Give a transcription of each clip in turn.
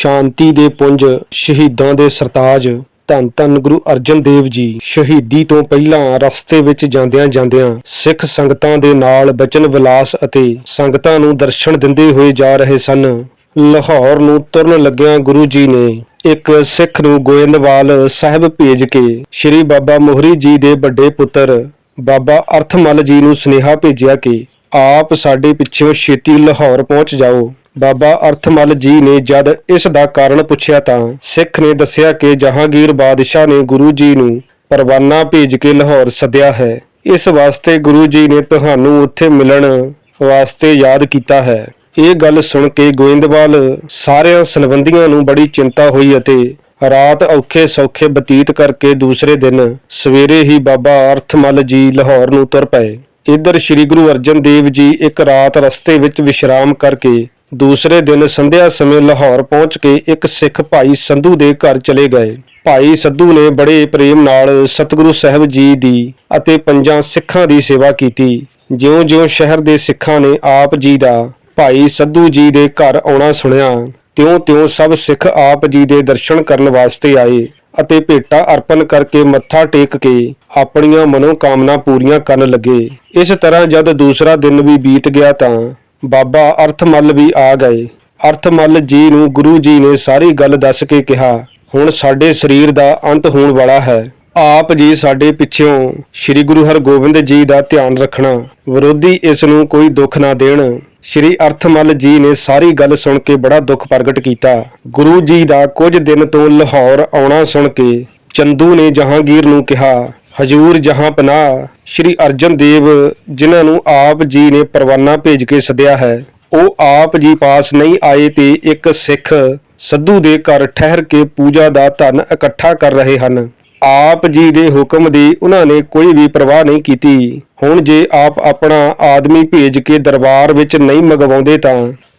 ਸ਼ਾਂਤੀ ਦੇ ਪੁੰਜ ਸ਼ਹੀਦਾਂ ਦੇ ਸਰਤਾਜ। ਧੰਨ ਧੰਨ ਗੁਰੂ ਅਰਜਨ ਦੇਵ ਜੀ, ਸ਼ਹੀਦੀ ਤੋਂ ਪਹਿਲਾਂ ਰਸਤੇ ਵਿੱਚ ਜਾਂਦਿਆਂ ਜਾਂਦਿਆਂ ਸਿੱਖ ਸੰਗਤਾਂ ਦੇ ਨਾਲ ਬਚਨ ਵਿਲਾਸ ਅਤੇ ਸੰਗਤਾਂ ਨੂੰ ਦਰਸ਼ਨ ਦਿੰਦੇ ਹੋਏ ਜਾ ਰਹੇ ਸਨ। ਲਾਹੌਰ ਨੂੰ ਤੁਰਨ ਲੱਗਿਆਂ ਗੁਰੂ ਜੀ ਨੇ ਇੱਕ ਸਿੱਖ ਨੂੰ ਗੋਇੰਦਵਾਲ ਸਾਹਿਬ ਭੇਜ ਕੇ ਸ੍ਰੀ ਬਾਬਾ ਮੋਹਰੀ ਜੀ ਦੇ ਵੱਡੇ ਪੁੱਤਰ ਬਾਬਾ ਅਰਥਮਲ ਜੀ ਨੂੰ ਸੁਨੇਹਾ ਭੇਜਿਆ ਕਿ ਆਪ ਸਾਡੇ ਪਿੱਛੋਂ ਛੇਤੀ ਲਾਹੌਰ ਪਹੁੰਚ ਜਾਓ। ਬਾਬਾ ਅਰਥਮਲ ਜੀ ਨੇ ਜਦ ਇਸ ਦਾ ਕਾਰਨ ਪੁੱਛਿਆ ਤਾਂ ਸਿੱਖ ਨੇ ਦੱਸਿਆ ਕਿ ਜਹਾਂਗੀਰ ਬਾਦਸ਼ਾਹ ਨੇ ਗੁਰੂ ਜੀ ਨੂੰ ਪਰਵਾਨਾ ਭੇਜ ਕੇ ਲਾਹੌਰ ਸੱਦਿਆ ਹੈ। ਇਸ ਵਾਸਤੇ ਗੁਰੂ ਜੀ ਨੇ ਤੁਹਾਨੂੰ ਉੱਥੇ ਮਿਲਣ ਵਾਸਤੇ ਯਾਦ ਕੀਤਾ ਹੈ। ਇਹ ਗੱਲ ਸੁਣ ਕੇ ਗੋਇੰਦਵਾਲ ਸਾਰਿਆਂ ਸੰਬੰਧੀਆਂ ਨੂੰ ਬੜੀ ਚਿੰਤਾ ਹੋਈ ਅਤੇ ਰਾਤ ਔਖੇ ਸੌਖੇ ਬਤੀਤ ਕਰਕੇ ਦੂਸਰੇ ਦਿਨ ਸਵੇਰੇ ਹੀ ਬਾਬਾ ਅਰਥਮਲ ਜੀ ਲਾਹੌਰ ਨੂੰ ਤੁਰ ਪਏ। ਇੱਧਰ ਸ੍ਰੀ ਗੁਰੂ ਅਰਜਨ ਦੇਵ ਜੀ ਇੱਕ ਰਾਤ ਰਸਤੇ ਵਿੱਚ ਵਿਸ਼ਰਾਮ ਕਰਕੇ ਦੂਸਰੇ ਦਿਨ ਸੰਧਿਆ ਸਮੇਂ ਲਾਹੌਰ ਪਹੁੰਚ ਕੇ ਇੱਕ ਸਿੱਖ ਭਾਈ ਸੰਧੂ ਦੇ ਘਰ ਚਲੇ ਗਏ। ਭਾਈ ਸੰਧੂ ਨੇ ਬੜੇ ਪ੍ਰੇਮ ਨਾਲ ਸਤਿਗੁਰੂ ਸਾਹਿਬ ਜੀ ਦੀ ਅਤੇ ਪੰਜਾਂ ਸਿੱਖਾਂ ਦੀ ਸੇਵਾ ਕੀਤੀ। ਜਿਉਂ-ਜਿਉਂ ਸ਼ਹਿਰ ਦੇ ਸਿੱਖਾਂ ਨੇ ਆਪ ਜੀ ਦਾ ਭਾਈ ਸੰਧੂ ਜੀ ਦੇ ਘਰ ਆਉਣਾ ਸੁਣਿਆ, ਤਿਉਂ-ਤਿਉਂ ਸਭ ਸਿੱਖ ਆਪ ਜੀ ਦੇ ਦਰਸ਼ਨ ਕਰਨ ਵਾਸਤੇ ਆਏ ਅਤੇ ਭੇਟਾ ਅਰਪਣ ਕਰਕੇ ਮੱਥਾ ਟੇਕ ਕੇ ਆਪਣੀਆਂ ਮਨੋਕਾਮਨਾ ਪੂਰੀਆਂ ਕਰਨ ਲੱਗੇ। ਇਸ ਤਰ੍ਹਾਂ ਜਦ ਦੂਸਰਾ ਦਿਨ ਵੀ ਬੀਤ ਗਿਆ ਤਾਂ ਬਾਬਾ ਅਰਥਮਲ ਵੀ ਆ ਗਏ। ਅਰਥਮਲ ਜੀ ਨੂੰ ਗੁਰੂ ਜੀ ਨੇ ਸਾਰੀ ਗੱਲ ਦੱਸ ਕੇ ਕਿਹਾ, ਹੁਣ ਸਾਡੇ ਸਰੀਰ ਦਾ ਅੰਤ ਹੋਣ ਵਾਲਾ ਹੈ। ਆਪ ਜੀ ਸਾਡੇ ਪਿੱਛੋਂ ਸ੍ਰੀ ਗੁਰੂ ਹਰਗੋਬਿੰਦ ਜੀ ਦਾ ਧਿਆਨ ਰੱਖਣਾ, ਵਿਰੋਧੀ ਇਸ ਨੂੰ ਕੋਈ ਦੁੱਖ ਨਾ ਦੇਣ। ਸ੍ਰੀ ਅਰਥਮਲ ਜੀ ਨੇ ਸਾਰੀ ਗੱਲ ਸੁਣ ਕੇ ਬੜਾ ਦੁੱਖ ਪ੍ਰਗਟ ਕੀਤਾ। ਗੁਰੂ ਜੀ ਦਾ ਕੁਝ ਦਿਨ ਤੋਂ ਲਾਹੌਰ ਆਉਣਾ ਸੁਣ ਕੇ ਚੰਦੂ ਨੇ ਜਹਾਂਗੀਰ ਨੂੰ ਕਿਹਾ, ਹਜੂਰ ਜਹਾਂ ਪਨਾਹ ਸ੍ਰੀ ਅਰਜਨ ਦੇਵ ਜਿਨ੍ਹਾਂ ਨੂੰ ਆਪ ਜੀ ਨੇ ਪਰਵਾਨਾ ਭੇਜ ਕੇ ਸੱਦਿਆ ਹੈ, ਉਹ ਆਪ ਜੀ ਪਾਸ ਨਹੀਂ ਆਏ ਤੇ ਇੱਕ ਸਿੱਖ ਸੱਧੂ ਦੇ ਘਰ ਠਹਿਰ ਕੇ ਪੂਜਾ ਦਾ ਧਨ ਇਕੱਠਾ ਕਰ ਰਹੇ ਹਨ। ਆਪ ਜੀ ਦੇ ਹੁਕਮ ਦੀ ਉਹਨਾਂ ਨੇ ਕੋਈ ਵੀ ਪਰਵਾਹ ਨਹੀਂ ਕੀਤੀ। ਹੁਣ ਜੇ ਆਪ ਆਪਣਾ ਆਦਮੀ ਭੇਜ ਕੇ ਦਰਬਾਰ ਵਿੱਚ ਨਹੀਂ ਮੰਗਵਾਉਂਦੇ ਤਾਂ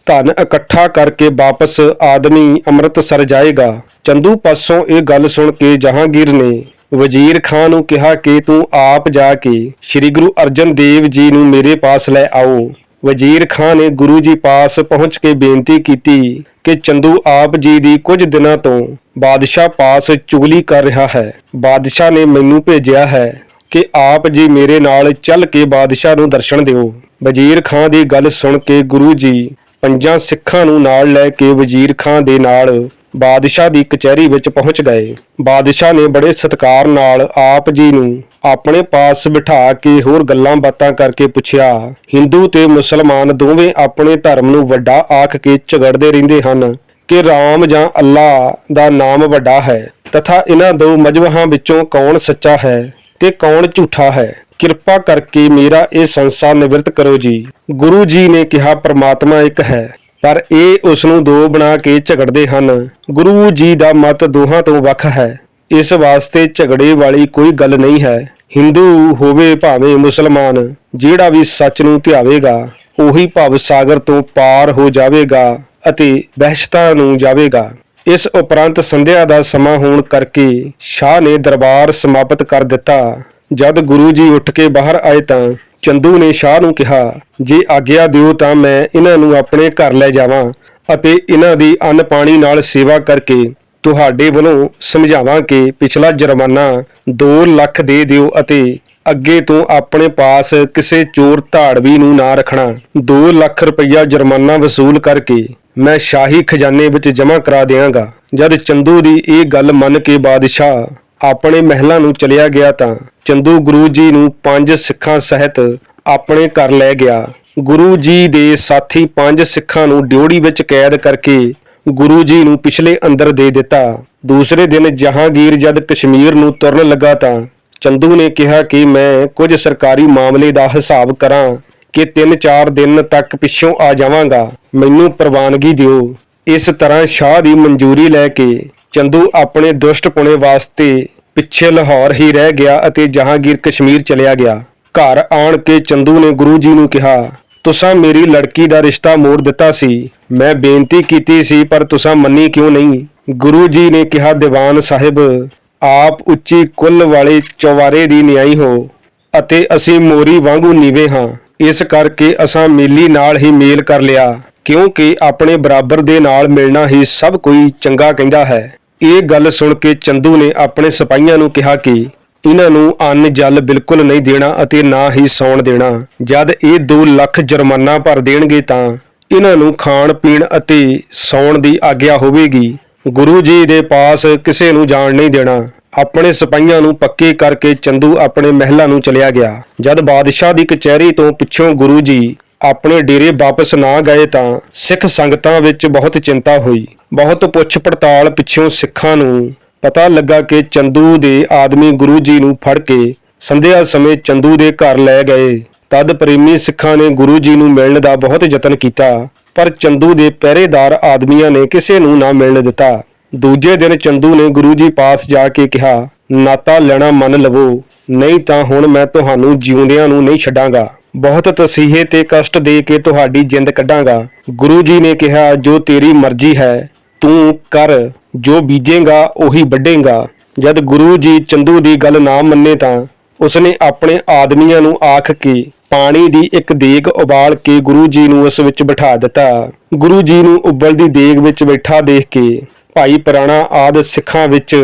ਧਨ ਇਕੱਠਾ ਕਰਕੇ ਵਾਪਸ ਆਦਮੀ ਅੰਮ੍ਰਿਤਸਰ ਜਾਏਗਾ। ਚੰਦੂ ਪਾਸੋਂ ਇਹ ਗੱਲ ਸੁਣ ਕੇ ਜਹਾਂਗੀਰ ਨੇ ਵਜ਼ੀਰ ਖਾਨ ਨੂੰ ਕਿਹਾ ਕਿ ਤੂੰ ਆਪ ਜਾ ਕੇ ਸ੍ਰੀ ਗੁਰੂ ਅਰਜਨ ਦੇਵ ਜੀ ਨੂੰ ਮੇਰੇ ਪਾਸ ਲੈ ਆਓ। ਵਜ਼ੀਰ ਖਾਨ ਨੇ ਗੁਰੂ ਜੀ ਪਾਸ ਪਹੁੰਚ ਕੇ ਬੇਨਤੀ ਕੀਤੀ ਕਿ ਚੰਦੂ ਆਪ ਜੀ ਦੀ ਕੁਝ ਦਿਨਾਂ ਤੋਂ ਬਾਦਸ਼ਾਹ ਪਾਸ ਚੁਗਲੀ ਕਰ ਰਿਹਾ ਹੈ। ਬਾਦਸ਼ਾਹ ਨੇ ਮੈਨੂੰ ਭੇਜਿਆ ਹੈ ਕਿ ਆਪ ਜੀ ਮੇਰੇ ਨਾਲ ਚੱਲ ਕੇ ਬਾਦਸ਼ਾਹ ਨੂੰ ਦਰਸ਼ਨ ਦਿਓ। ਵਜ਼ੀਰ ਖਾਨ ਦੀ ਗੱਲ ਸੁਣ ਕੇ ਗੁਰੂ ਜੀ ਪੰਜਾਂ ਸਿੱਖਾਂ ਨੂੰ ਨਾਲ ਲੈ ਕੇ ਵਜ਼ੀਰ ਖਾਨ ਦੇ ਨਾਲ ਬਾਦਸ਼ਾਹ ਦੀ ਕਚਹਿਰੀ ਵਿੱਚ ਪਹੁੰਚ ਗਏ। ਬਾਦਸ਼ਾਹ ਨੇ ਬੜੇ ਸਤਿਕਾਰ ਨਾਲ ਆਪ ਜੀ ਨੂੰ ਆਪਣੇ ਪਾਸ ਬਿਠਾ ਕੇ ਹੋਰ ਗੱਲਾਂ ਬਾਤਾਂ ਕਰਕੇ ਪੁੱਛਿਆ, ਹਿੰਦੂ ਤੇ ਮੁਸਲਮਾਨ ਦੋਵੇਂ ਆਪਣੇ ਧਰਮ ਨੂੰ ਵੱਡਾ ਆਖ ਕੇ ਝਗੜਦੇ ਰਹਿੰਦੇ ਹਨ ਕਿ ਰਾਮ ਜਾਂ ਅੱਲਾ ਦਾ ਨਾਮ ਵੱਡਾ ਹੈ, ਤਥਾ ਇਹਨਾਂ ਦੋ ਮਜਬਹਾਂ ਵਿੱਚੋਂ ਕੌਣ ਸੱਚਾ ਹੈ ਤੇ ਕੌਣ ਝੂਠਾ ਹੈ। ਕਿਰਪਾ ਕਰਕੇ ਮੇਰਾ ਇਹ ਸੰਸਾਰ ਨਿਵਰਤ ਕਰੋ ਜੀ। ਗੁਰੂ ਜੀ ਨੇ ਕਿਹਾ, ਪ੍ਰਮਾਤਮਾ ਇੱਕ ਹੈ। ਪਰ ਇਹ ਉਸ ਨੂੰ ਦੋ ਬਣਾ ਕੇ ਝਗੜਦੇ ਹਨ। ਗੁਰੂ ਜੀ ਦਾ ਮਤ ਦੋਹਾਂ ਤੋਂ ਵੱਖ ਹੈ। ਇਸ ਵਾਸਤੇ ਝਗੜੇ ਵਾਲੀ ਕੋਈ ਗੱਲ ਨਹੀਂ ਹੈ। ਹਿੰਦੂ ਹੋਵੇ ਭਾਵੇਂ ਮੁਸਲਮਾਨ, ਜਿਹੜਾ ਵੀ ਸੱਚ ਨੂੰ ਧਿਆਵੇਗਾ, ਉਹੀ ਭਵ ਸਾਗਰ ਤੋਂ ਪਾਰ ਹੋ ਜਾਵੇਗਾ ਅਤੇ ਬਹਿਸ਼ਤਾਂ ਨੂੰ ਜਾਵੇਗਾ। ਇਸ ਉਪਰੰਤ ਸੰਧਿਆ ਦਾ ਸਮਾਂ ਹੋਣ ਕਰਕੇ ਸ਼ਾਹ ਨੇ ਦਰਬਾਰ ਸਮਾਪਤ ਕਰ ਦਿੱਤਾ। ਜਦ ਗੁਰੂ ਜੀ ਉੱਠ ਕੇ ਬਾਹਰ ਆਏ ਤਾਂ ਚੰਦੂ ਨੇ ਸ਼ਾਹ ਨੂੰ ਕਿਹਾ, ਜੇ ਆਗਿਆ ਦਿਓ ਤਾਂ ਮੈਂ ਇਹਨਾਂ ਨੂੰ ਆਪਣੇ ਘਰ ਲੈ ਜਾਵਾਂ ਅਤੇ ਇਹਨਾਂ ਦੀ ਅੰਨ ਪਾਣੀ ਨਾਲ ਸੇਵਾ ਕਰਕੇ ਤੁਹਾਡੇ ਵੱਲੋਂ ਸਮਝਾਵਾਂ ਕਿ ਪਿਛਲਾ ਜੁਰਮਾਨਾ 2 ਲੱਖ ਦੇ ਦਿਓ ਅਤੇ ਅੱਗੇ ਤੋਂ ਆਪਣੇ ਪਾਸ ਕਿਸੇ ਚੋਰ ਧਾੜਵੀ ਨੂੰ ਨਾ ਰੱਖਣਾ। 2 ਲੱਖ ਰੁਪਈਆ ਜੁਰਮਾਨਾ ਵਸੂਲ ਕਰਕੇ ਮੈਂ ਸ਼ਾਹੀ ਖਜ਼ਾਨੇ ਵਿੱਚ ਜਮ੍ਹਾਂ ਕਰਾ ਦਿਆਂਗਾ। ਜਦ ਚੰਦੂ ਦੀ ਇਹ ਗੱਲ ਮੰਨ ਕੇ ਬਾਦਸ਼ਾਹ ਆਪਣੇ ਮਹਿਲਾਂ ਨੂੰ ਚਲਿਆ ਗਿਆ ਤਾਂ ਚੰਦੂ ਗੁਰੂ ਜੀ ਨੂੰ ਪੰਜ ਸਿੱਖਾਂ ਸਹਿਤ ਆਪਣੇ ਘਰ ਲੈ ਗਿਆ। ਗੁਰੂ ਜੀ ਦੇ ਸਾਥੀ ਪੰਜ ਸਿੱਖਾਂ ਨੂੰ ਡਿਉੜੀ ਵਿੱਚ ਕੈਦ ਕਰਕੇ ਗੁਰੂ ਜੀ ਨੂੰ ਪਿਛਲੇ ਅੰਦਰ ਦੇ ਦਿੱਤਾ। ਦੂਸਰੇ ਦਿਨ ਜਹਾਂਗੀਰ ਜਦ ਕਸ਼ਮੀਰ ਨੂੰ ਤੁਰਨ ਲੱਗਾ ਤਾਂ ਚੰਦੂ ਨੇ ਕਿਹਾ ਕਿ ਮੈਂ ਕੁਝ ਸਰਕਾਰੀ ਮਾਮਲੇ ਦਾ ਹਿਸਾਬ ਕਰਾਂ ਕਿ 3-4 ਦਿਨ ਤੱਕ ਪਿੱਛੋਂ ਆ ਜਾਵਾਂਗਾ। ਮੈਨੂੰ ਪ੍ਰਵਾਨਗੀ ਦਿਓ। ਇਸ ਤਰ੍ਹਾਂ ਸ਼ਾਹ ਦੀ ਮਨਜ਼ੂਰੀ ਲੈ ਕੇ ਚੰਦੂ ਆਪਣੇ ਦੁਸ਼ਟਪੁਣੇ ਵਾਸਤੇ ਪਿੱਛੇ ਲਾਹੌਰ ਹੀ ਰਹਿ ਗਿਆ ਅਤੇ ਜਹਾਂਗੀਰ ਕਸ਼ਮੀਰ ਚਲਿਆ ਗਿਆ। ਘਰ ਆਣ ਕੇ ਚੰਦੂ ਨੇ ਗੁਰੂ ਜੀ ਨੂੰ ਕਿਹਾ, ਤੁਸਾਂ ਮੇਰੀ ਲੜਕੀ ਦਾ ਰਿਸ਼ਤਾ ਮੋੜ ਦਿੱਤਾ ਸੀ। ਮੈਂ ਬੇਨਤੀ ਕੀਤੀ ਸੀ, ਪਰ ਤੁਸਾਂ ਮੰਨੀ ਕਿਉਂ ਨਹੀਂ? ਗੁਰੂ ਜੀ ਨੇ ਕਿਹਾ, ਦੀਵਾਨ ਸਾਹਿਬ, ਆਪ ਉੱਚੀ ਕੁੱਲ ਵਾਲੇ ਚਵਾਰੇ ਦੀ ਨਿਆਈ ਹੋ ਅਤੇ ਅਸੀਂ ਮੋਰੀ ਵਾਂਗੂ ਨੀਵੇਂ ਹਾਂ। ਇਸ ਕਰਕੇ ਅਸਾਂ ਮੇਲੀ ਨਾਲ ਹੀ ਮੇਲ ਕਰ ਲਿਆ, ਕਿਉਂਕਿ ਆਪਣੇ ਬਰਾਬਰ ਦੇ ਨਾਲ ਮਿਲਣਾ ਹੀ ਸਭ ਕੋਈ ਚੰਗਾ ਕਹਿੰਦਾ ਹੈ। ਇਹ ਗੱਲ ਸੁਣ ਕੇ ਚੰਦੂ ਨੇ ਆਪਣੇ ਸਿਪਾਹੀਆਂ ਨੂੰ ਕਿਹਾ ਕਿ ਇਹਨਾਂ ਨੂੰ ਅੰਨ ਜਲ ਬਿਲਕੁਲ ਨਹੀਂ ਦੇਣਾ ਅਤੇ ਨਾ ਹੀ ਸੌਣ ਦੇਣਾ। ਜਦ ਇਹ 2 ਲੱਖ ਜੁਰਮਾਨਾ ਭਰ ਦੇਣਗੇ ਤਾਂ ਇਹਨਾਂ ਨੂੰ ਖਾਣ, ਪੀਣ ਅਤੇ ਸੌਣ ਦੀ ਆਗਿਆ ਹੋਵੇਗੀ। ਗੁਰੂ ਜੀ ਦੇ ਪਾਸ ਕਿਸੇ ਨੂੰ ਜਾਣ ਨਹੀਂ ਦੇਣਾ। ਆਪਣੇ ਸਿਪਾਹੀਆਂ ਨੂੰ ਪੱਕੇ ਕਰਕੇ ਚੰਦੂ ਆਪਣੇ ਮਹਿਲਾਂ ਨੂੰ ਚਲਿਆ ਗਿਆ। ਜਦ ਬਾਦਸ਼ਾਹ ਦੀ ਕਚਹਿਰੀ ਤੋਂ ਪਿੱਛੋਂ ਗੁਰੂ ਜੀ ਆਪਣੇ ਡੇਰੇ ਵਾਪਸ ਨਾ ਗਏ ਤਾਂ ਸਿੱਖ ਸੰਗਤਾਂ ਵਿੱਚ ਬਹੁਤ ਚਿੰਤਾ ਹੋਈ। ਬਹੁਤ ਪੁੱਛ ਪੜਤਾਲ ਪਿੱਛੋਂ ਸਿੱਖਾਂ ਨੂੰ ਪਤਾ ਲੱਗਾ ਕਿ ਚੰਦੂ ਦੇ ਆਦਮੀ ਗੁਰੂ ਜੀ ਨੂੰ ਫੜ ਕੇ ਸੰਧਿਆ ਸਮੇਂ ਚੰਦੂ ਦੇ ਘਰ ਲੈ ਗਏ। ਤਦ ਪ੍ਰੇਮੀ ਸਿੱਖਾਂ ਨੇ ਗੁਰੂ ਜੀ ਨੂੰ ਮਿਲਣ ਦਾ ਬਹੁਤ ਯਤਨ ਕੀਤਾ, ਪਰ ਚੰਦੂ ਦੇ ਪਹਿਰੇਦਾਰ ਆਦਮੀਆਂ ਨੇ ਕਿਸੇ ਨੂੰ ਨਾ ਮਿਲਣ ਦਿੱਤਾ। ਦੂਜੇ ਦਿਨ ਚੰਦੂ ਨੇ ਗੁਰੂ ਜੀ ਪਾਸ ਜਾ ਕੇ ਕਿਹਾ, ਨਾਤਾ ਲੈਣਾ ਮੰਨ ਲਵੋ, ਨਹੀਂ ਤਾਂ ਹੁਣ ਮੈਂ ਤੁਹਾਨੂੰ ਜਿਉਂਦਿਆਂ ਨੂੰ ਨਹੀਂ ਛੱਡਾਂਗਾ। ਬਹੁਤ ਤਸੀਹੇ ਤੇ ਕਸ਼ਟ ਦੇ ਕੇ ਤੁਹਾਡੀ ਜਿੰਦ ਕੱਢਾਂਗਾ। ਗੁਰੂ ਜੀ ਨੇ ਕਿਹਾ, ਜੋ ਤੇਰੀ ਮਰਜ਼ੀ ਹੈ, ਤੂੰ ਕਰ, ਜੋ ਬੀਜੇਗਾ, ਉਹੀ ਵੱਢੇਗਾ। ਜਦ ਗੁਰੂ ਜੀ ਚੰਦੂ ਦੀ ਗੱਲ ਨਾ ਮੰਨੇ ਤਾਂ ਉਸਨੇ ਆਪਣੇ ਆਦਮੀਆਂ ਨੂੰ ਆਖ ਕੇ ਪਾਣੀ ਦੀ ਇੱਕ ਦੇਗ ਉਬਾਲ ਕੇ ਗੁਰੂ ਜੀ ਨੂੰ ਉਸ ਵਿੱਚ ਬਿਠਾ ਦਿੱਤਾ। ਗੁਰੂ ਜੀ ਨੂੰ ਉਬਲਦੀ ਦੇਗ ਵਿੱਚ ਬੈਠਾ ਦੇਖ ਕੇ ਭਾਈ ਪੁਰਾਣਾ ਆਦ ਸਿੱਖਾਂ ਵਿੱਚ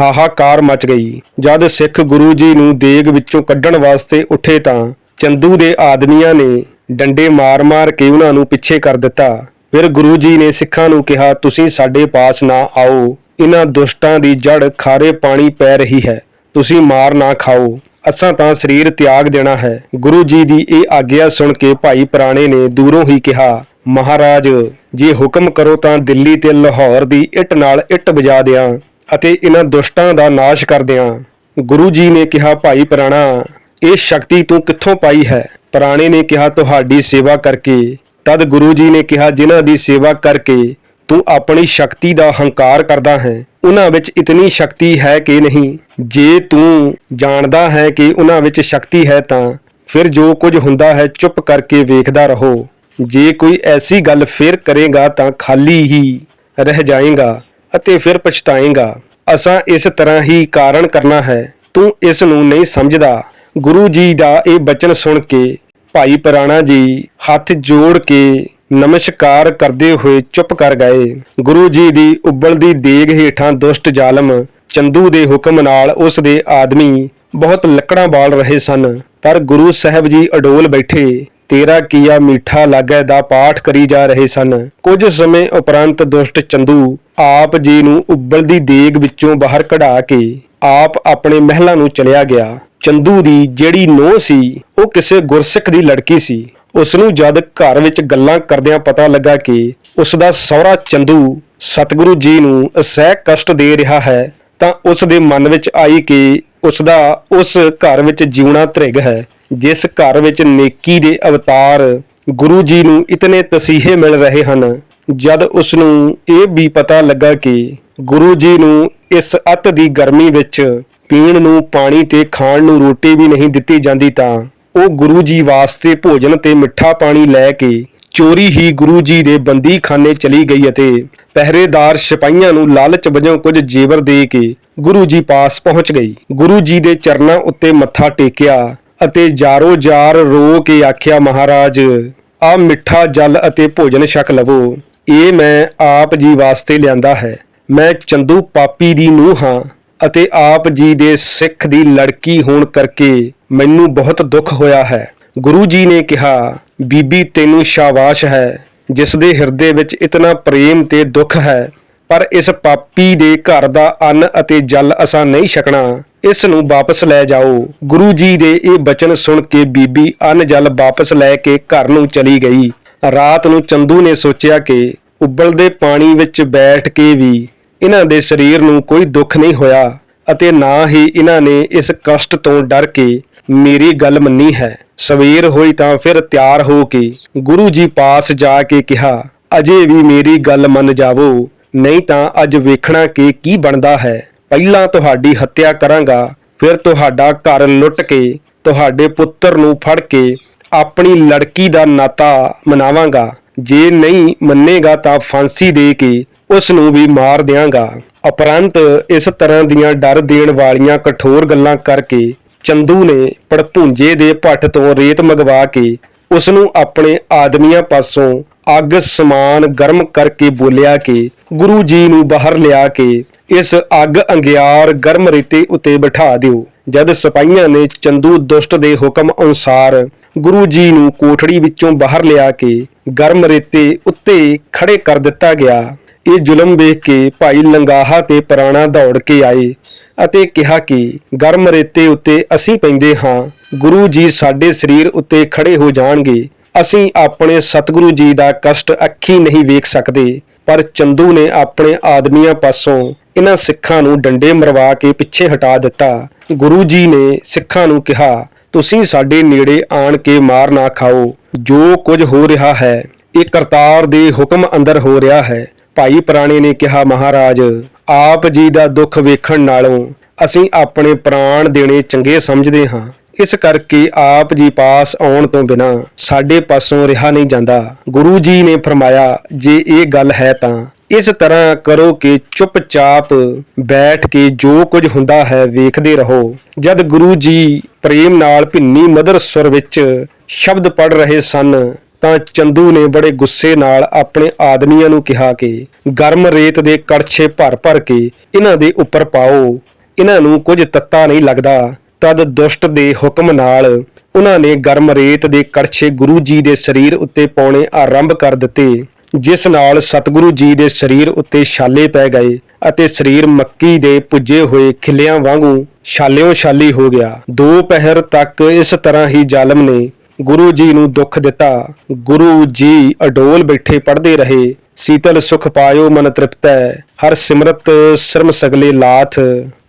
ਹਾਹਾਕਾਰ ਮਚ ਗਈ। ਜਦ ਸਿੱਖ ਗੁਰੂ ਜੀ ਨੂੰ ਦੇਗ ਵਿੱਚੋਂ ਕੱਢਣ ਵਾਸਤੇ ਉੱਠੇ ਤਾਂ ਚੰਦੂ ਦੇ ਆਦਮੀਆਂ ਨੇ ਡੰਡੇ ਮਾਰ-ਮਾਰ ਕੇ ਉਹਨਾਂ ਨੂੰ ਪਿੱਛੇ ਕਰ ਦਿੱਤਾ। ਫਿਰ ਗੁਰੂ ਜੀ ਨੇ ਸਿੱਖਾਂ ਨੂੰ ਕਿਹਾ, ਤੁਸੀਂ ਸਾਡੇ ਪਾਸ ਨਾ ਆਓ। ਇਹਨਾਂ ਦੁਸ਼ਟਾਂ ਦੀ ਜੜ ਖਾਰੇ ਪਾਣੀ ਪੈ ਰਹੀ ਹੈ। ਤੁਸੀਂ ਮਾਰ ਨਾ ਖਾਓ। ਅਸਾਂ ਤਾਂ ਸਰੀਰ ਤਿਆਗ ਦੇਣਾ ਹੈ। ਗੁਰੂ ਜੀ ਦੀ ਇਹ ਆਗਿਆ ਸੁਣ ਕੇ ਭਾਈ ਪੁਰਾਣੇ ਨੇ ਦੂਰੋਂ ਹੀ ਕਿਹਾ, ਮਹਾਰਾਜ, ਜੇ ਹੁਕਮ ਕਰੋ ਤਾਂ ਦਿੱਲੀ ਤੇ ਲਾਹੌਰ ਦੀ ਇੱਟ ਨਾਲ ਇੱਟ ਵਜਾ ਦਿਆਂ ਅਤੇ ਇਹਨਾਂ ਦੁਸ਼ਟਾਂ ਦਾ ਨਾਸ਼ ਕਰ ਦਿਆਂ। ਗੁਰੂ ਜੀ ਨੇ ਕਿਹਾ, ਭਾਈ ਪੁਰਾਣਾ ਇਹ ਸ਼ਕਤੀ ਤੂੰ ਕਿੱਥੋਂ ਪਾਈ ਹੈ? ਪੁਰਾਣੇ ਨੇ ਕਿਹਾ ਤੁਹਾਡੀ ਸੇਵਾ ਕਰਕੇ, ਤਦ ਗੁਰੂ ਜੀ ਨੇ ਕਿਹਾ ਜਿਨ੍ਹਾਂ ਦੀ ਸੇਵਾ ਕਰਕੇ ਤੂੰ ਆਪਣੀ ਸ਼ਕਤੀ ਦਾ ਹੰਕਾਰ ਕਰਦਾ ਹੈ, ਉਹਨਾਂ ਵਿੱਚ ਇਤਨੀ ਸ਼ਕਤੀ ਹੈ ਕਿ ਨਹੀਂ? ਜੇ ਤੂੰ ਜਾਣਦਾ ਹੈ ਕਿ ਉਹਨਾਂ ਵਿੱਚ ਸ਼ਕਤੀ ਹੈ ਤਾਂ ਫਿਰ ਜੋ ਕੁਝ ਹੁੰਦਾ ਹੈ ਚੁੱਪ ਕਰਕੇ ਵੇਖਦਾ ਰਹੋ। ਜੇ ਕੋਈ ਐਸੀ ਗੱਲ ਫੇਰ ਕਰੇਗਾ ਤਾਂ ਖਾਲੀ ਹੀ ਰਹਿ ਜਾਏਗਾ ਅਤੇ ਫਿਰ ਪਛਤਾਏਗਾ। ਅਸਾਂ ਇਸ ਤਰ੍ਹਾਂ ਹੀ ਕਾਰਨ ਕਰਨਾ ਹੈ, ਤੂੰ ਇਸ ਨੂੰ ਨਹੀਂ ਸਮਝਦਾ। ਗੁਰੂ ਜੀ ਦਾ ਇਹ ਬਚਨ ਸੁਣ ਕੇ ਭਾਈ ਪੁਰਾਣਾ ਜੀ ਹੱਥ ਜੋੜ ਕੇ ਨਮਸਕਾਰ ਕਰਦੇ ਹੋਏ ਚੁੱਪ ਕਰ ਗਏ। ਗੁਰੂ ਜੀ ਦੀ ਉਬਲਦੀ ਦੇਗ ਹੇਠਾਂ ਦੁਸ਼ਟ ਜ਼ਾਲਮ ਚੰਦੂ ਦੇ ਹੁਕਮ ਨਾਲ ਉਸ ਦੇ ਆਦਮੀ ਬਹੁਤ ਲੱਕੜਾਂ ਬਾਲ ਰਹੇ ਸਨ। ਪਰ ਗੁਰੂ ਸਾਹਿਬ ਜੀ ਅਡੋਲ ਬੈਠੇ, ਤੇਰਾ ਕੀਆ ਮਿੱਠਾ ਲਾਗੈ ਦਾ ਪਾਠ ਕਰੀ ਜਾ ਰਹੇ ਸਨ। ਕੁਝ ਸਮੇਂ ਉਪਰੰਤ ਦੁਸ਼ਟ ਚੰਦੂ ਆਪ ਜੀ ਨੂੰ ਉਬਲਦੀ ਦੇਗ ਵਿੱਚੋਂ ਬਾਹਰ ਕਢਾ ਕੇ ਆਪ ਆਪਣੇ ਮਹਿਲਾਂ ਨੂੰ ਚਲਿਆ ਗਿਆ। ਚੰਦੂ ਦੀ ਜਿਹੜੀ ਨੋਹ ਸੀ, ਉਹ ਕਿਸੇ ਗੁਰਸਿੱਖ ਦੀ ਲੜਕੀ ਸੀ। ਉਸ ਨੂੰ ਜਦ ਘਰ ਵਿੱਚ ਗੱਲਾਂ ਕਰਦਿਆਂ ਪਤਾ ਲੱਗਾ ਕਿ ਉਸ ਦਾ ਸਹੁਰਾ ਚੰਦੂ ਸਤਿਗੁਰੂ ਜੀ ਨੂੰ ਅਸਹਿ ਕਸ਼ਟ ਦੇ ਰਿਹਾ ਹੈ, ਤਾਂ ਉਸ ਦੇ ਮਨ ਵਿੱਚ ਆਈ ਕਿ ਉਸ ਦਾ ਉਸ ਘਰ ਵਿੱਚ ਜਿਉਣਾ ਧ੍ਰਿਗ ਹੈ, ਜਿਸ ਘਰ ਵਿੱਚ ਨੇਕੀ ਦੇ ਅਵਤਾਰ ਗੁਰੂ ਜੀ ਨੂੰ ਇਤਨੇ ਤਸੀਹੇ ਮਿਲ ਰਹੇ ਹਨ। ਜਦ ਉਸ ਨੂੰ ਇਹ ਵੀ ਪਤਾ ਲੱਗਾ ਕਿ ਗੁਰੂ ਜੀ ਨੂੰ ਇਸ ਅਤ ਦੀ ਗਰਮੀ ਵਿੱਚ ਪੀਣ ਨੂੰ, ਪਾਣੀ ਤੇ ਖਾਣ ਨੂੰ ਰੋਟੀ ਵੀ ਨਹੀਂ ਦਿੱਤੀ ਜਾਂਦੀ ਤਾਂ ਉਹ ਗੁਰੂ ਜੀ ਵਾਸਤੇ ਭੋਜਨ ਤੇ ਮਿੱਠਾ ਪਾਣੀ ਲੈ ਕੇ ਚੋਰੀ ਹੀ ਗੁਰੂ ਜੀ ਦੇ ਬੰਦੀਖਾਨੇ ਚਲੀ ਗਈ ਅਤੇ ਪਹਿਰੇਦਾਰ ਸਿਪਾਹੀਆਂ ਨੂੰ ਲਾਲਚ ਵਜੋਂ ਕੁਝ ਜੇਵਰ ਦੇ ਕੇ ਗੁਰੂ ਜੀ ਪਾਸ ਪਹੁੰਚ ਗਈ। ਗੁਰੂ ਜੀ ਦੇ ਚਰਨਾਂ ਉੱਤੇ ਮੱਥਾ ਟੇਕਿਆ ਅਤੇ ਜਾਰੋ ਜਾਰ ਰੋ ਕੇ ਆਖਿਆ, ਮਹਾਰਾਜ, ਆ ਮਿੱਠਾ ਜਲ ਅਤੇ ਭੋਜਨ ਛਕ ਲਵੋ। ਇਹ ਮੈਂ ਆਪ ਜੀ ਵਾਸਤੇ ਲਿਆਂਦਾ ਹੈ। ਮੈਂ ਚੰਦੂ ਪਾਪੀ ਦੀ ਨੂੰਹ ਹਾਂ। ਅਤੇ ਆਪ ਜੀ ਦੇ ਸਿੱਖ ਦੀ ਲੜਕੀ ਹੋਣ ਕਰਕੇ ਮੈਨੂੰ ਬਹੁਤ ਦੁੱਖ ਹੋਇਆ ਹੈ। ਗੁਰੂ ਜੀ ਨੇ ਕਿਹਾ, ਬੀਬੀ, ਤੈਨੂੰ ਸ਼ਾਬਾਸ਼ ਹੈ, ਜਿਸ ਦੇ ਹਿਰਦੇ ਵਿੱਚ ਇਤਨਾ ਪ੍ਰੇਮ ਤੇ ਦੁੱਖ ਹੈ, ਪਰ ਇਸ ਪਾਪੀ ਦੇ ਘਰ ਦਾ ਅੰਨ ਅਤੇ ਜਲ ਅਸਾਂ ਨਹੀਂ ਛਕਣਾ। ਇਸ ਨੂੰ ਵਾਪਸ ਲੈ ਜਾਓ। ਗੁਰੂ ਜੀ ਦੇ ਇਹ ਬਚਨ ਸੁਣ ਕੇ ਬੀਬੀ ਅੰਨ ਜਲ ਵਾਪਸ ਲੈ ਕੇ ਘਰ ਨੂੰ ਚਲੀ ਗਈ। ਰਾਤ ਨੂੰ ਚੰਦੂ ਨੇ ਸੋਚਿਆ ਕਿ ਉਬਲਦੇ ਪਾਣੀ ਵਿੱਚ ਬੈਠ ਕੇ ਵੀ ਇਹਨਾਂ ਦੇ ਸਰੀਰ ਨੂੰ ਕੋਈ ਦੁੱਖ ਨਹੀਂ ਹੋਇਆ ਅਤੇ ਨਾ ਹੀ ਇਹਨਾਂ ਨੇ ਇਸ ਕਸ਼ਟ ਤੋਂ ਡਰ ਕੇ ਮੇਰੀ ਗੱਲ ਮੰਨੀ ਹੈ। ਸਵੇਰ ਹੋਈ ਤਾਂ ਫਿਰ ਤਿਆਰ ਹੋ ਕੇ ਗੁਰੂ ਜੀ ਪਾਸ ਜਾ ਕੇ ਕਿਹਾ, ਅਜੇ ਵੀ ਮੇਰੀ ਗੱਲ ਮੰਨ ਜਾਵੋ, ਨਹੀਂ ਤਾਂ ਅੱਜ ਵੇਖਣਾ ਕਿ ਕੀ ਬਣਦਾ ਹੈ। ਪਹਿਲਾਂ ਤੁਹਾਡੀ ਹੱਤਿਆ ਕਰਾਂਗਾ, ਫਿਰ ਤੁਹਾਡਾ ਘਰ ਲੁੱਟ ਕੇ ਤੁਹਾਡੇ ਪੁੱਤਰ ਨੂੰ ਫੜ ਕੇ ਆਪਣੀ ਲੜਕੀ ਦਾ ਨਾਤਾ ਮਨਾਵਾਂਗਾ। ਜੇ ਨਹੀਂ ਮੰਨੇਗਾ ਤਾਂ ਫਾਂਸੀ ਦੇ ਕੇ ਉਸ ਨੂੰ ਵੀ ਮਾਰ ਦਿਆਂਗਾ। ਉਪਰੰਤ ਇਸ ਤਰ੍ਹਾਂ ਦੀਆਂ ਡਰ ਦੇਣ ਵਾਲੀਆਂ ਕਠੋਰ ਗੱਲਾਂ ਕਰਕੇ ਚੰਦੂ ਨੇ ਪੜਪੂੰਜੇ ਦੇ ਭੱਠ ਤੋਂ ਰੇਤ ਮੰਗਵਾ ਕੇ ਉਸ ਨੂੰ ਆਪਣੇ ਆਦਮੀਆਂ ਪਾਸੋਂ ਅੱਗ ਸਮਾਨ ਗਰਮ ਕਰਕੇ ਬੋਲਿਆ ਕਿ ਗੁਰੂ ਜੀ ਨੂੰ ਬਾਹਰ ਲਿਆ ਕੇ ਇਸ ਅੱਗ ਅੰਗਿਆਰ ਗਰਮ ਰੇਤੇ ਉੱਤੇ ਬਿਠਾ ਦਿਓ। ਜਦ ਸਿਪਾਹੀਆਂ ਨੇ ਚੰਦੂ ਦੁਸ਼ਟ ਦੇ ਹੁਕਮ ਅਨੁਸਾਰ ਗੁਰੂ ਜੀ ਨੂੰ ਕੋਠੜੀ ਵਿੱਚੋਂ ਬਾਹਰ ਲਿਆ ਕੇ ਗਰਮ ਰੇਤੇ ਉੱਤੇ ਖੜੇ ਕਰ ਦਿੱਤਾ ਗਿਆ ਇਹ ਜ਼ੁਲਮ ਵੇਖ ਕੇ ਭਾਈ ਲੰਗਾਹਾ ਤੇ ਪੁਰਾਣਾ ਦੌੜ ਕੇ ਆਏ ਅਤੇ ਕਿਹਾ ਕਿ ਗਰਮ ਰੇਤੇ ਉੱਤੇ ਅਸੀਂ ਪੈਂਦੇ ਹਾਂ, ਗੁਰੂ ਜੀ ਸਾਡੇ ਸਰੀਰ ਉੱਤੇ ਖੜੇ ਹੋ ਜਾਣਗੇ। ਅਸੀਂ ਆਪਣੇ ਸਤਿਗੁਰੂ ਜੀ ਦਾ ਕਸ਼ਟ ਅੱਖੀ ਨਹੀਂ ਵੇਖ ਸਕਦੇ, ਪਰ ਚੰਦੂ ਨੇ ਆਪਣੇ ਆਦਮੀਆਂ ਪਾਸੋਂ ਇਹਨਾਂ ਸਿੱਖਾਂ ਨੂੰ ਡੰਡੇ ਮਰਵਾ ਕੇ ਪਿੱਛੇ ਹਟਾ ਦਿੱਤਾ। ਗੁਰੂ ਜੀ ਨੇ ਸਿੱਖਾਂ ਨੂੰ ਕਿਹਾ, ਤੁਸੀਂ ਸਾਡੇ ਨੇੜੇ ਆਣ ਕੇ ਮਾਰ ਨਾ ਖਾਓ। ਜੋ ਕੁਝ ਹੋ ਰਿਹਾ ਹੈ, ਇਹ ਕਰਤਾਰ ਦੇ ਹੁਕਮ ਅੰਦਰ ਹੋ ਰਿਹਾ ਹੈ। ਭਾਈ ਪ੍ਰਾਣੇ ਨੇ ਕਿਹਾ, ਮਹਾਰਾਜ, ਆਪ ਜੀ ਦਾ ਦੁੱਖ ਵੇਖਣ ਨਾਲੋਂ ਅਸੀਂ ਆਪਣੇ ਪ੍ਰਾਣ ਦੇਣੇ ਚੰਗੇ ਸਮਝਦੇ ਹਾਂ। ਇਸ ਕਰਕੇ ਆਪ ਜੀ ਪਾਸ ਆਉਣ ਤੋਂ ਬਿਨਾ ਸਾਡੇ ਪਾਸੋਂ ਰਿਹਾ ਨਹੀਂ ਜਾਂਦਾ। ਗੁਰੂ ਜੀ ਨੇ ਫਰਮਾਇਆ, ਜੇ ਇਹ ਗੱਲ ਹੈ ਤਾਂ ਇਸ ਤਰ੍ਹਾਂ ਕਰੋ ਕਿ ਚੁੱਪਚਾਪ ਬੈਠ ਕੇ ਜੋ ਕੁਝ ਹੁੰਦਾ ਹੈ ਵੇਖਦੇ ਰਹੋ। ਜਦ ਗੁਰੂ ਜੀ ਪ੍ਰੇਮ ਨਾਲ ਭਿੰਨੀ ਮਦਰ ਸੁਰ ਵਿੱਚ ਸ਼ਬਦ ਪੜ ਰਹੇ ਸਨ ਤਾਂ ਚੰਦੂ ਨੇ ਬੜੇ ਗੁੱਸੇ ਨਾਲ ਆਪਣੇ ਆਦਮੀਆਂ ਨੂੰ ਕਿਹਾ ਕਿ ਗਰਮ ਰੇਤ ਦੇ ਕੜਛੇ ਭਰ ਭਰ ਕੇ ਇਹਨਾਂ ਦੇ ਉੱਪਰ ਪਾਓ। ਇਹਨਾਂ ਨੂੰ ਕੁਝ ਤੱਤਾ ਨਹੀਂ ਲੱਗਦਾ। ਤਦ ਦੁਸ਼ਟ ਦੇ ਹੁਕਮ ਨਾਲ ਉਹਨਾਂ ਨੇ ਗਰਮ ਰੇਤ ਦੇ ਕੜਛੇ ਗੁਰੂ ਜੀ ਦੇ ਸਰੀਰ ਉੱਤੇ ਪਾਉਣੇ ਆਰੰਭ ਕਰ ਦਿੱਤੇ, ਜਿਸ ਨਾਲ ਸਤਿਗੁਰੂ ਜੀ ਦੇ ਸਰੀਰ ਉੱਤੇ ਛਾਲੇ ਪੈ ਗਏ ਅਤੇ ਸਰੀਰ ਮੱਕੀ ਦੇ ਪੁੱਜੇ ਹੋਏ ਖਿੱਲਿਆਂ ਵਾਂਗੂ ਛਾਲਿਓ ਛਾਲੀ ਹੋ ਗਿਆ। ਦੋ ਪਹਿਰ ਤੱਕ ਇਸ ਤਰ੍ਹਾਂ ਹੀ ਜ਼ਾਲਮ ਨੇ ਗੁਰੂ ਜੀ ਨੂੰ ਦੁੱਖ ਦਿੱਤਾ। ਗੁਰੂ ਜੀ ਅਡੋਲ ਬੈਠੇ ਪੜਦੇ ਰਹੇ। ਸੀਤਲ ਸੁਖ ਪਾਇਓ ਮਨ ਤ੍ਰਿਪਤੈ, ਹਰ ਸਿਮਰਤ ਸ਼ਰਮ ਸਗਲੇ ਲਾਥ।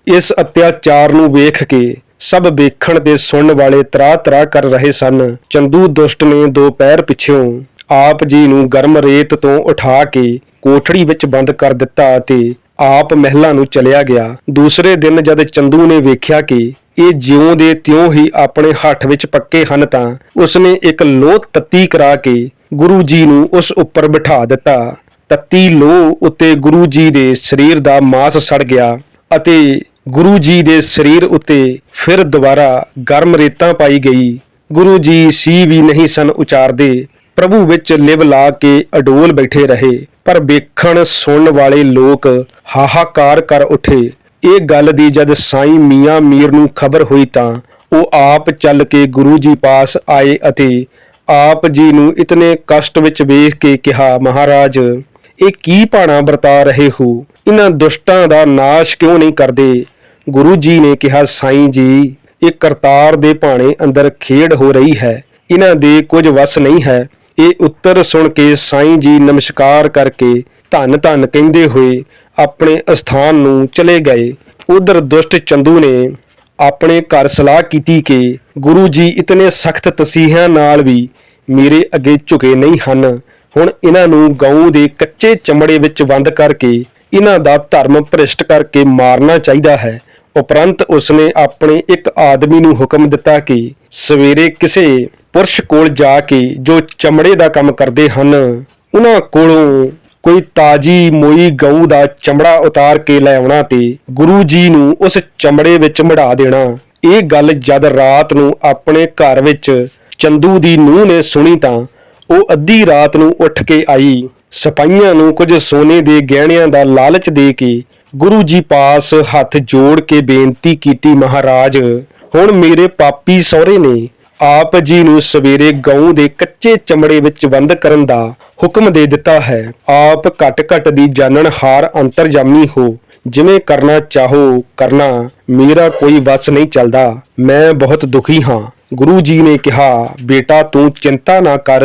ਇਸ ਅਤਿਆਚਾਰ ਨੂੰ ਵੇਖ ਕੇ ਸਭ ਵੇਖਣ ਤੇ ਸੁਣਨ ਵਾਲੇ ਤਰਾ ਤਰਾ ਕਰ ਰਹੇ ਸਨ। ਚੰਦੂ ਦੁਸ਼ਟ ਨੇ ਦੋ ਪੈਰ ਪਿੱਛੋਂ ਆਪ ਜੀ ਨੂੰ ਗਰਮ ਰੇਤ ਤੋਂ ਉਠਾ ਕੇ ਕੋਠੜੀ ਵਿੱਚ ਬੰਦ ਕਰ ਦਿੱਤਾ ਅਤੇ ਆਪ ਮਹਿਲਾ ਨੂੰ ਚਲਿਆ ਗਿਆ। ਦੂਸਰੇ ਦਿਨ ਜਦ ਚੰਦੂ ਨੇ ਵੇਖਿਆ ਕਿ ਇਹ ਜਿਉਂ ਦੇ ਤਿਉਂ ਹੀ ਆਪਣੇ ਹੱਥ ਵਿੱਚ ਪੱਕੇ ਹਨ ਤਾਂ ਉਸਨੇ ਇੱਕ ਲੋਹ ਤੱਤੀ ਕਰਾ ਕੇ ਗੁਰੂ ਜੀ ਨੂੰ ਉਸ ਉੱਪਰ ਬਿਠਾ ਦਿੱਤਾ। ਤੱਤੀ ਲੋਹ ਉੱਤੇ ਗੁਰੂ ਜੀ ਦੇ ਸਰੀਰ ਦਾ ਮਾਸ ਸੜ ਗਿਆ ਅਤੇ ਗੁਰੂ ਜੀ ਦੇ ਸਰੀਰ ਉੱਤੇ ਫਿਰ ਦੁਬਾਰਾ ਗਰਮ ਰੇਤਾਂ ਪਾਈ ਗਈ। ਗੁਰੂ ਜੀ ਸੀ ਵੀ ਨਹੀਂ ਸਨ ਉਚਾਰਦੇ। ਪ੍ਰਭੂ ਵਿੱਚ ਲਿਵ ਲਾ ਕੇ ਅਡੋਲ ਬੈਠੇ ਰਹੇ। ਪਰ ਵੇਖਣ ਸੁਣਨ ਵਾਲੇ ਲੋਕ ਹਾਹਾਕਾਰ ਕਰ ਉੱਠੇ। ਇਹ ਗੱਲ ਦੀ ਜਦ ਸਾਈਂ ਮੀਆਂ ਮੀਰ ਨੂੰ ਖਬਰ ਹੋਈ ਤਾਂ ਉਹ ਆਪ ਚੱਲ ਕੇ ਗੁਰੂ ਜੀ ਪਾਸ ਆਏ ਅਤੇ ਆਪ ਜੀ ਨੂੰ ਇਤਨੇ ਕਸ਼ਟ ਵਿੱਚ ਵੇਖ ਕੇ ਕਿਹਾ, ਮਹਾਰਾਜ, ਇਹ ਕੀ ਭਾਣਾ ਵਰਤਾ ਰਹੇ ਹੋ? ਇਹਨਾਂ ਦੁਸ਼ਟਾਂ ਦਾ ਨਾਸ਼ ਕਿਉਂ ਨਹੀਂ ਕਰਦੇ? ਗੁਰੂ ਜੀ ਨੇ ਕਿਹਾ, ਸਾਈਂ ਜੀ, ਇਹ ਕਰਤਾਰ ਦੇ ਭਾਣੇ ਅੰਦਰ ਖੇਡ ਹੋ ਰਹੀ ਹੈ। ਇਹਨਾਂ ਦੇ ਕੁਝ ਵਸ ਨਹੀਂ ਹੈ। ਇਹ ਉੱਤਰ ਸੁਣ ਕੇ ਸਾਈਂ ਜੀ ਨਮਸਕਾਰ ਕਰਕੇ ਧੰਨ ਧੰਨ ਕਹਿੰਦੇ ਹੋਏ ਆਪਣੇ ਅਸਥਾਨ ਨੂੰ ਚਲੇ ਗਏ। ਉਧਰ ਦੁਸ਼ਟ ਚੰਦੂ ਨੇ ਆਪਣੇ ਘਰ ਸਲਾਹ ਕੀਤੀ ਕਿ ਗੁਰੂ ਜੀ ਇਤਨੇ ਸਖਤ ਤਸੀਹਿਆਂ ਨਾਲ ਵੀ ਮੇਰੇ ਅੱਗੇ ਝੁਕੇ ਨਹੀਂ ਹਨ। ਹੁਣ ਇਹਨਾਂ ਨੂੰ ਗਊ ਦੇ ਕੱਚੇ ਚਮੜੇ ਵਿੱਚ ਬੰਦ ਕਰਕੇ ਇਹਨਾਂ ਦਾ ਧਰਮ ਭ੍ਰਿਸ਼ਟ ਕਰਕੇ ਮਾਰਨਾ ਚਾਹੀਦਾ ਹੈ। ਉਪਰੰਤ ਉਸਨੇ ਆਪਣੇ ਇੱਕ ਆਦਮੀ ਨੂੰ ਹੁਕਮ ਦਿੱਤਾ ਕਿ ਸਵੇਰੇ ਕਿਸੇ ਪੁਰਸ਼ ਕੋਲ ਜਾ ਕੇ ਜੋ ਚਮੜੇ ਦਾ ਕੰਮ ਕਰਦੇ ਹਨ, ਉਹਨਾਂ ਕੋਲੋਂ ਕੋਈ ਤਾਜੀ ਮੋਈ ਗਊ ਦਾ ਚਮੜਾ ਉਤਾਰ ਕੇ ਲੈ ਆਉਣਾ ਤੇ ਗੁਰੂ ਜੀ ਨੂੰ ਉਸ ਚਮੜੇ ਵਿੱਚ ਮੜਾ ਦੇਣਾ। ਇਹ ਗੱਲ ਜਦ ਰਾਤ ਨੂੰ ਆਪਣੇ ਘਰ ਵਿੱਚ ਚੰਦੂ ਦੀ ਨੂੰਹ ਨੇ ਸੁਣੀ ਤਾਂ ਉਹ ਅੱਧੀ ਰਾਤ ਨੂੰ ਉੱਠ ਕੇ ਆਈ। ਸਿਪਾਹੀਆਂ ਨੂੰ ਕੁਝ ਸੋਨੇ ਦੇ ਗਹਿਣਿਆਂ ਦਾ ਲਾਲਚ ਦੇ ਕੇ ਗੁਰੂ ਜੀ ਪਾਸ ਹੱਥ ਜੋੜ ਕੇ ਬੇਨਤੀ ਕੀਤੀ, ਮਹਾਰਾਜ, ਹੁਣ ਮੇਰੇ ਪਾਪੀ ਸਹੁਰੇ ਨੇ ਆਪ ਜੀ ਨੂੰ ਸਵੇਰੇ ਗਊ ਦੇ ਕੱਚੇ ਚਮੜੇ ਵਿੱਚ ਬੰਦ ਕਰਨ ਦਾ ਹੁਕਮ ਦੇ ਦਿੱਤਾ ਹੈ। ਆਪ ਘਟ ਘਟ ਦੀ ਜਾਣਨ ਅੰਤਰਜਾਮੀ ਹੋ। ਜਿਵੇਂ ਕਰਨਾ ਚਾਹੋ, ਕਰਨਾ, ਮੇਰਾ ਕੋਈ ਵਸ ਨਹੀਂ ਚੱਲਦਾ। ਮੈਂ ਬਹੁਤ ਦੁਖੀ ਹਾਂ। ਗੁਰੂ ਜੀ ਨੇ ਕਿਹਾ, ਬੇਟਾ ਤੂੰ ਚਿੰਤਾ ਨਾ ਕਰ।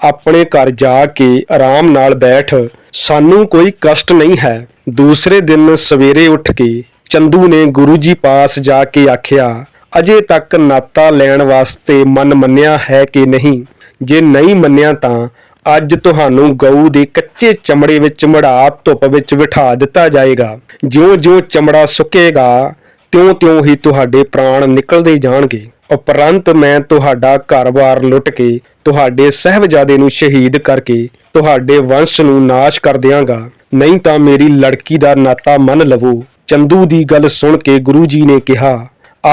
ਆਪਣੇ ਘਰ ਜਾ ਕੇ ਆਰਾਮ ਨਾਲ ਬੈਠ। ਸਾਨੂੰ ਕੋਈ ਕਸ਼ਟ ਨਹੀਂ ਹੈ। ਦੂਸਰੇ ਦਿਨ ਸਵੇਰੇ ਉੱਠ ਕੇ ਚੰਦੂ ਨੇ ਗੁਰੂ ਜੀ ਪਾਸ ਜਾ ਕੇ ਆਖਿਆ ਅਜੇ ਤੱਕ ਨਾਤਾ ਲੈਣ ਵਾਸਤੇ ਮਨ ਮੰਨਿਆ ਹੈ ਕਿ ਨਹੀਂ? ਜੇ ਨਹੀਂ ਮੰਨਿਆ ਤਾਂ ਅੱਜ ਤੁਹਾਨੂੰ ਗਊ ਦੇ ਕੱਚੇ ਚਮੜੇ ਵਿੱਚ ਮੜਾ ਧੁੱਪ ਵਿੱਚ ਬਿਠਾ ਦਿੱਤਾ ਜਾਏਗਾ। ਜਿਉਂ-ਜਿਉਂ ਚਮੜਾ ਸੁੱਕੇਗਾ, ਤਿਉਂ-ਤਿਉਂ ਹੀ ਤੁਹਾਡੇ ਪ੍ਰਾਣ ਨਿਕਲਦੇ ਜਾਣਗੇ। ਉਪਰੰਤ ਮੈਂ ਤੁਹਾਡਾ ਘਰ-ਬਾਰ ਲੁੱਟ ਕੇ ਤੁਹਾਡੇ ਸਹਿਬਜ਼ਾਦੇ ਨੂੰ ਸ਼ਹੀਦ ਕਰਕੇ ਤੁਹਾਡੇ ਵੰਸ਼ ਨੂੰ ਨਾਸ਼ ਕਰ ਦਿਆਂਗਾ। ਨਹੀਂ ਤਾਂ ਮੇਰੀ ਲੜਕੀ ਦਾ ਨਾਤਾ ਮੰਨ ਲਵੋ। ਚੰਦੂ ਦੀ ਗੱਲ ਸੁਣ ਕੇ ਗੁਰੂ ਜੀ ਨੇ ਕਿਹਾ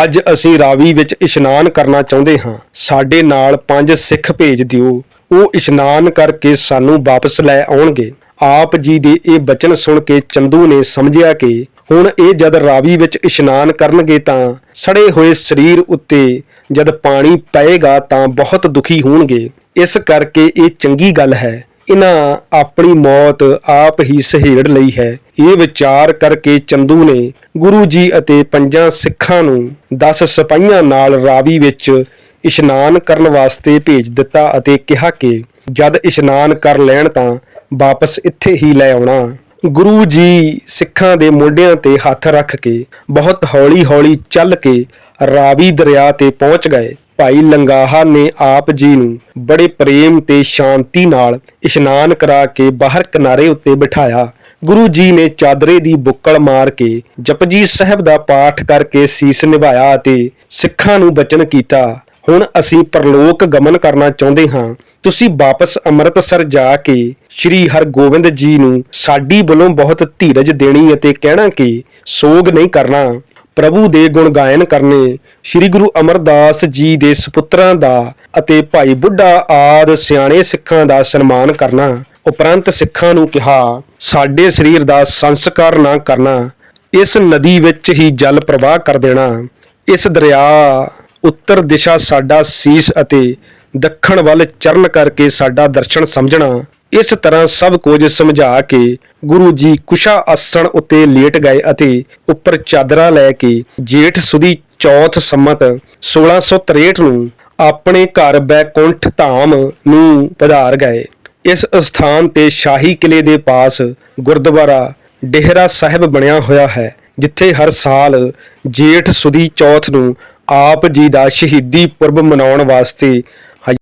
ਅੱਜ ਅਸੀਂ ਰਾਵੀ ਵਿੱਚ ਇਸ਼ਨਾਨ ਕਰਨਾ ਚਾਹੁੰਦੇ ਹਾਂ। ਸਾਡੇ ਨਾਲ ਪੰਜ ਸਿੱਖ ਭੇਜ ਦਿਓ। ਉਹ ਇਸ਼ਨਾਨ ਕਰਕੇ ਸਾਨੂੰ ਵਾਪਸ ਲੈ ਆਉਣਗੇ। ਆਪ ਜੀ ਦੇ ਇਹ ਬਚਨ ਸੁਣ ਕੇ ਚੰਦੂ ਨੇ ਸਮਝਿਆ ਕਿ ਹੁਣ ਇਹ ਜਦ ਰਾਵੀ ਵਿੱਚ ਇਸ਼ਨਾਨ ਕਰਨਗੇ ਤਾਂ ਸੜੇ ਹੋਏ ਸਰੀਰ ਉੱਤੇ ਜਦ ਪਾਣੀ ਪਏਗਾ ਤਾਂ ਬਹੁਤ ਦੁਖੀ ਹੋਣਗੇ। ਇਸ ਕਰਕੇ ਇਹ ਚੰਗੀ ਗੱਲ ਹੈ। ਇਹਨਾਂ ਆਪਣੀ ਮੌਤ ਆਪ ਹੀ ਸਹੇੜ ਲਈ ਹੈ। ਇਹ ਵਿਚਾਰ ਕਰਕੇ ਚੰਦੂ ਨੇ ਗੁਰੂ ਜੀ ਅਤੇ ਪੰਜਾਂ ਸਿੱਖਾਂ ਨੂੰ 10 ਸਿਪਾਹੀਆਂ ਨਾਲ ਰਾਵੀ ਵਿੱਚ ਇਸ਼ਨਾਨ ਕਰਨ ਵਾਸਤੇ ਭੇਜ ਦਿੱਤਾ ਅਤੇ ਕਿਹਾ ਕਿ ਜਦ ਇਸ਼ਨਾਨ ਕਰ ਲੈਣ ਤਾਂ ਵਾਪਸ ਇੱਥੇ ਹੀ ਲੈ ਆਉਣਾ। ਗੁਰੂ ਜੀ ਸਿੱਖਾਂ ਦੇ ਮੋਢਿਆਂ ਤੇ ਹੱਥ ਰੱਖ ਕੇ ਬਹੁਤ ਹੌਲੀ-ਹੌਲੀ ਚੱਲ ਕੇ ਰਾਵੀ ਦਰਿਆ ਤੇ ਪਹੁੰਚ ਗਏ। ਭਾਈ ਲੰਗਾਹਾ ਨੇ ਆਪ ਜੀ ਨੂੰ ਬੜੇ ਪ੍ਰੇਮ ਤੇ ਸ਼ਾਂਤੀ ਨਾਲ ਇਸ਼ਨਾਨ ਕਰਾ ਕੇ ਬਾਹਰ ਕਿਨਾਰੇ ਉੱਤੇ ਬਿਠਾਇਆ। ਗੁਰੂ ਜੀ ਨੇ ਚਾਦਰੇ ਦੀ ਬੁੱਕਲ ਮਾਰ ਕੇ ਜਪਜੀ ਸਾਹਿਬ ਦਾ ਪਾਠ ਕਰਕੇ ਸੀਸ ਨਿਭਾਇਆ ਅਤੇ ਸਿੱਖਾਂ ਨੂੰ ਬਚਨ ਕੀਤਾ। ਹੁਣ ਅਸੀਂ ਪਰਲੋਕ ਗਮਨ ਕਰਨਾ ਚਾਹੁੰਦੇ ਹਾਂ। ਤੁਸੀਂ ਵਾਪਸ ਅੰਮ੍ਰਿਤਸਰ ਜਾ ਕੇ ਸ੍ਰੀ ਹਰਗੋਬਿੰਦ ਜੀ ਨੂੰ ਸਾਡੀ ਵੱਲੋਂ ਬਹੁਤ ਧੀਰਜ ਦੇਣੀ ਅਤੇ ਕਹਿਣਾ ਕਿ ਸੋਗ ਨਹੀਂ ਕਰਨਾ। ਪ੍ਰਭੂ ਦੇ ਗੁਣ ਗਾਇਨ ਕਰਨੇ, ਸ੍ਰੀ ਗੁਰੂ ਅਮਰਦਾਸ ਜੀ ਦੇ ਸੁਪੁੱਤਰਾਂ ਦਾ ਅਤੇ ਭਾਈ ਬੁੱਢਾ ਆਦ ਸਿਆਣੇ ਸਿੱਖਾਂ ਦਾ ਸਨਮਾਨ ਕਰਨਾ, ਉਪਰੰਤ ਸਿੱਖਾਂ ਨੂੰ ਕਿਹਾ, ਸਾਡੇ ਸਰੀਰ ਦਾ ਸੰਸਕਾਰ ਨਾ ਕਰਨਾ, ਇਸ ਨਦੀ ਵਿੱਚ ਹੀ ਜਲ ਪ੍ਰਵਾਹ ਕਰ ਦੇਣਾ। ਇਸ ਦਰਿਆ ਉੱਤਰ ਦਿਸ਼ਾ ਸਾਡਾ ਸੀਸ ਅਤੇ ਦੱਖਣ ਵੱਲ ਚਰਨ ਕਰਕੇ ਸਾਡਾ ਦਰਸ਼ਨ ਸਮਝਣਾ ਇਸ ਤਰ੍ਹਾਂ ਸਭ ਕੁਝ ਸਮਝਾ ਕੇ ਗੁਰੂ ਜੀ ਕੁਸ਼ਾ ਆਸਣ ਉੱਤੇ ਲੇਟ ਗਏ ਅਤੇ ਉੱਪਰ ਚਾਦਰਾਂ ਲੈ ਕੇ ਜੇਠ ਸੁਦੀ ਚੌਥ ਸੰਮਤ 1663 ਨੂੰ ਆਪਣੇ ਘਰ ਬੈਕੁੰਠ ਧਾਮ ਨੂੰ ਪਧਾਰ ਗਏ। ਇਸ ਸਥਾਨ ਤੇ ਸ਼ਾਹੀ ਕਿਲੇ ਦੇ ਪਾਸ ਗੁਰਦੁਆਰਾ ਡੇਹਰਾ ਸਾਹਿਬ ਬਣਿਆ ਹੋਇਆ ਹੈ, ਜਿੱਥੇ ਹਰ ਸਾਲ ਜੇਠ ਸੁਦੀ ਚੌਥ ਨੂੰ ਆਪ ਜੀ ਦਾ ਸ਼ਹੀਦੀ ਪੁਰਬ ਮਨਾਉਣ ਵਾਸਤੇ